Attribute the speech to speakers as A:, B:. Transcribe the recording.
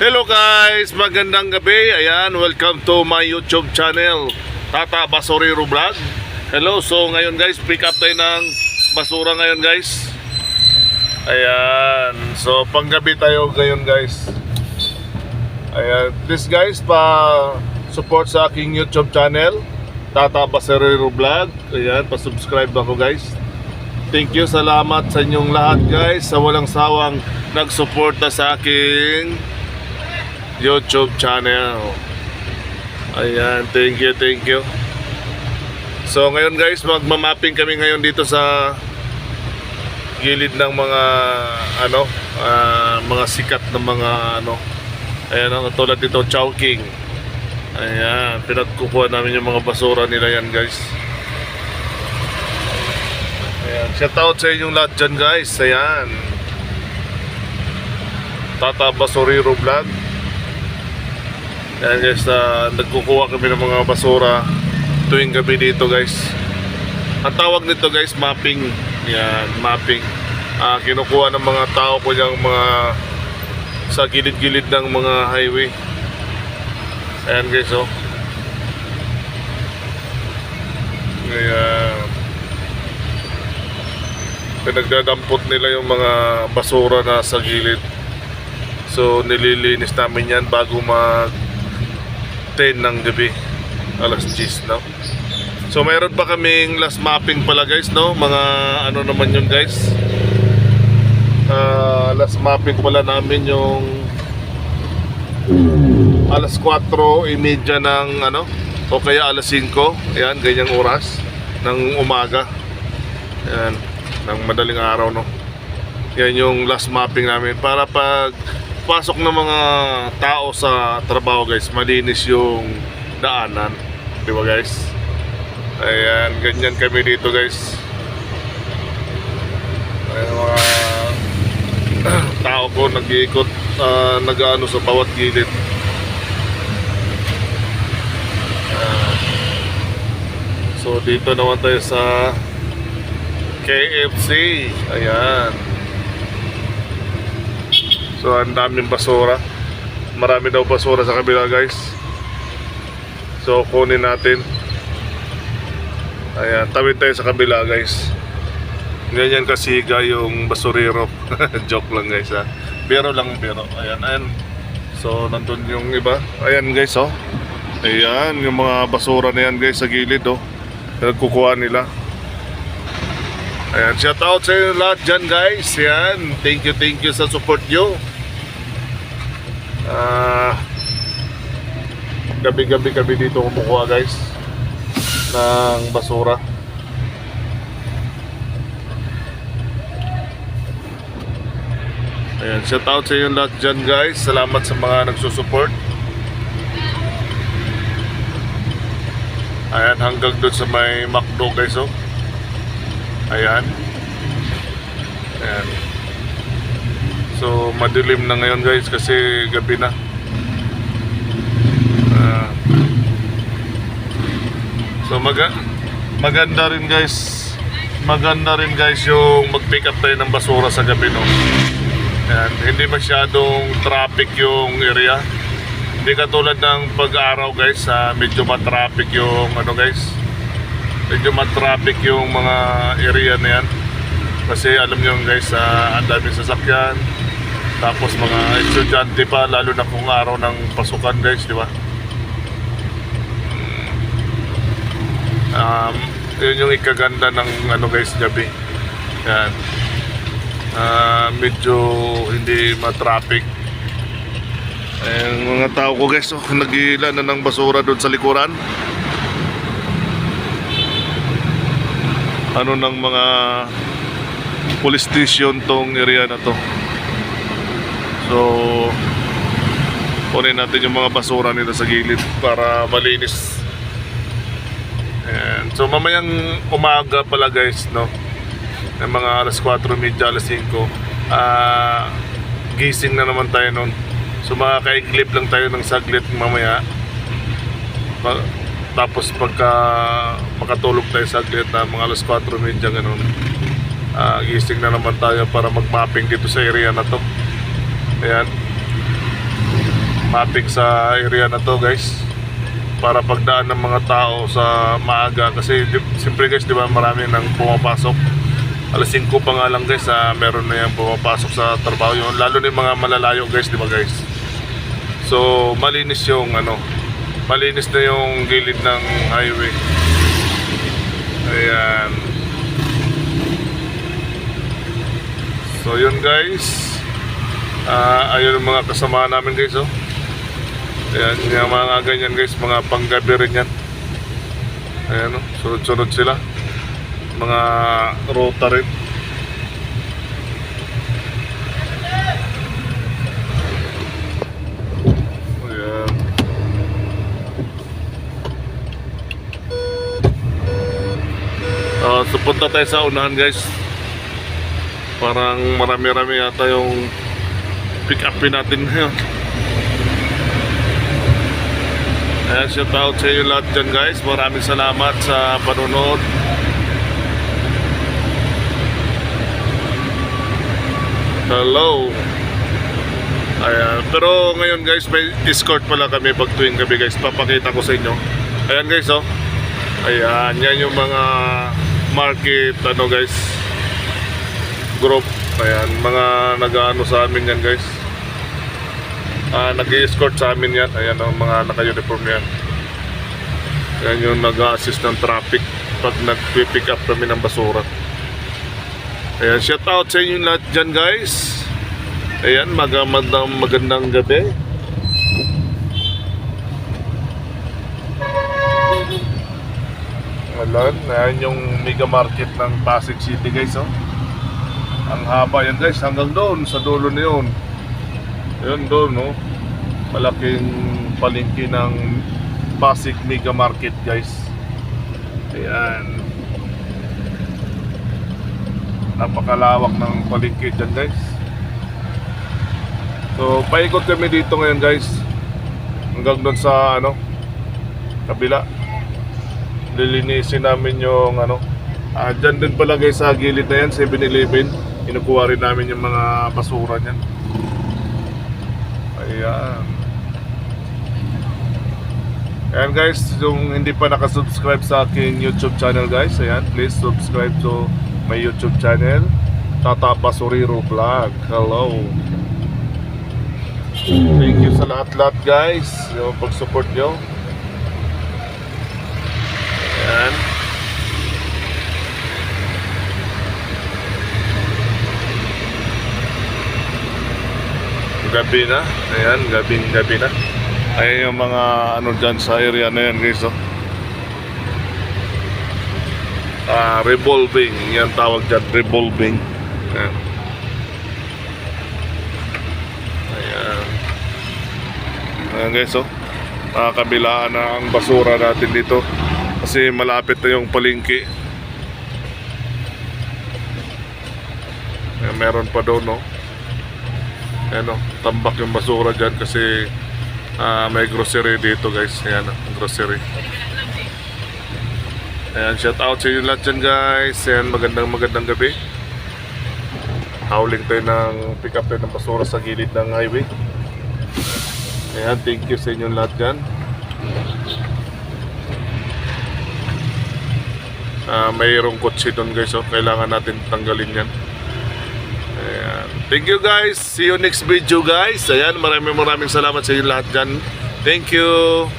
A: Hello guys, magandang gabi. Ayan, welcome to my YouTube channel, Tata Basurero Vlog. Hello, so ngayon guys, pick up tayo ng basura ngayon guys. Ayan, so panggabi tayo ngayon guys. Ayan, please guys, pa support sa aking YouTube channel, Tata Basurero Vlog. Ayan, pa-subscribe ako guys. Thank you, salamat sa inyong lahat guys sa walang sawang nagsuporta sa aking YouTube channel. Ayan, thank you, thank you. So ngayon guys, magmamapping kami ngayon dito sa gilid ng mga ano, ah, mga sikat ng mga ano. Ayan, ang tulad dito, Chowking. Ayan, pinagkukuha namin yung mga basura nila yan guys. Ayan, shout out sa inyong lahat dyan guys. Ayan. Tata Basuriro Vlog. Ayan guys, ah, nagkukuha kami ng mga basura tuwing gabi dito guys. Ang tawag nito guys, mapping. Yan, mapping. Ah, kinukuha ng mga tao ko yung mga sa gilid-gilid ng mga highway. Ayan guys, oh. Ayan. Pinagdadampot nila yung mga basura na sa gilid. So nililinis namin yan bago mag 10 ng gabi. Alas 10 no. So mayroon pa kaming last mapping pala guys no. Mga ano naman yun guys. Ah, last mapping pala namin yung alas 4.30 ng ano o kaya alas 5. Ayan, ganyang oras ng umaga. Ayan, ng madaling araw no. Yan yung last mapping namin para pag pasok ng mga tao sa trabaho guys, malinis yung daanan. Di ba guys? Ayan, ganyan kami dito guys. Ayan mga tao ko nag-iikot, uh, nag-ano sa bawat gilid. Ah, so dito naman tayo sa KFC. Ayan. So ang daming basura. Marami daw basura sa kabila guys. So kunin natin. Ayan, tawid tayo sa kabila guys. Ganyan kasiga yung basurero. Joke lang guys ha. Biro lang biro. Ayan, ayan. So nandun yung iba. Ayan guys oh. Ayan, yung mga basura na yan guys sa gilid oh. Nagkukuha nila. Ayan, shout out sa inyo lahat dyan guys. Ayan, thank you, thank you sa support nyo. Ah, gabi-gabi kami dito kumukuha guys ng basura. Ayan, shout out sa inyo lahat dyan guys. Salamat sa mga nagsusupport. Ayan, hanggang doon sa may McDo guys oh. Ayan. Ayan. So, madilim na ngayon guys kasi gabi na. Ah. so, maga maganda rin guys. Maganda rin guys yung mag-pick up tayo ng basura sa gabi no. Ayan. Hindi masyadong traffic yung area. Hindi katulad ng pag-araw guys, ah, medyo matraffic yung ano guys, medyo matraffic yung mga area na yan kasi alam nyo guys uh, ang daming sasakyan tapos mga estudyante pa lalo na kung araw ng pasukan guys di ba? Um, yun yung ikaganda ng ano guys gabi. Yan. Ah, medyo hindi matraffic. Eh, mga tao ko guys oh, nagila na ng basura doon sa likuran. Ano ng mga police station tong area na to so kunin natin yung mga basura nila sa gilid para malinis. Ayan. so mamayang umaga pala guys no? Ng mga alas 4.30 alas 5 ah gising na naman tayo nun. So makaka-clip lang tayo ng saglit mamaya. Pa- tapos pagka makatulog tayo saglit na mga alas 4.30 ganun. Ah gising na naman tayo para mag-mapping dito sa area na to ayan. Mapping sa area na to guys. Para pagdaan ng mga tao sa maaga. Kasi di, siyempre guys di ba marami nang pumapasok. Alas 5 pa nga lang guys ah, meron na yan pumapasok sa trabaho yun. Lalo na yung mga malalayo guys di ba guys? So malinis yung ano malinis na yung gilid ng highway. Ayan. So yun guys Ah, ayun ang mga kasama namin guys oh Ayan, yung mga ganyan guys, mga panggabi rin yan. Ayan o, sunod-sunod sila. Mga rota rin. Ayan. Ah, so punta tayo sa unahan guys. Parang marami-rami yata yung pick upin natin ngayon. Ayan, shout out sa inyo lahat dyan guys. Maraming salamat sa panonood. Hello. Ayan. Pero ngayon guys, may escort pala kami pag tuwing gabi guys. Papakita ko sa inyo. Ayan guys oh. Ayan, yan yung mga market ano guys. Group. Ayan, mga nag-ano sa amin yan guys. Ah, nag-escort sa amin yan. Ayan ang mga naka-uniform yan. Yan yung nag-assist ng traffic pag nag-pick up kami ng basura. Ayan, shout out sa inyo lahat dyan guys. Ayan, magandang, magandang gabi. Alan, ayan yung mega market ng Pasig City guys oh. Ang haba yan guys, hanggang doon, sa dulo na yun. Yun doon, no? Malaking palengke ng Pasig Mega Market, guys. Ayan. Napakalawak ng palengke dyan, guys. So, paikot kami dito ngayon, guys. Hanggang doon sa, ano, kabila. Lilinisin namin yung, ano, ah, dyan din pala, guys, sa gilid na yan, 7-Eleven. Inukuha rin namin yung mga basura niyan. Ayan. Ayan guys, yung hindi pa nakasubscribe sa aking YouTube channel guys, ayan, please subscribe to my YouTube channel, Tata Basuriro Vlog. Hello. Thank you sa lahat-lahat guys, yung pag-support nyo. Ayan. Gabi na. Ayan, gabing gabi na. Ayan yung mga ano dyan sa area na yan guys. Oh. Ah, revolving. Yan tawag dyan, revolving. Ayan. Ayan. Ayan guys oh. Nakakabilaan na ang basura natin dito. Kasi malapit na yung palingki. Ayan, meron pa doon no ano, tambak yung basura dyan kasi ah, may grocery dito guys. Ayan, ang grocery. Ayan, shout out sa inyo lahat dyan guys. Ayan, magandang magandang gabi. Howling tayo ng pick up tayo ng basura sa gilid ng highway. Ayan, thank you sa inyo lahat dyan. Ah, mayroong kotse doon guys, oh. kailangan natin tanggalin yan. Thank you guys. See you next video guys. Ayan, maraming maraming salamat sa inyo lahat dyan. Thank you.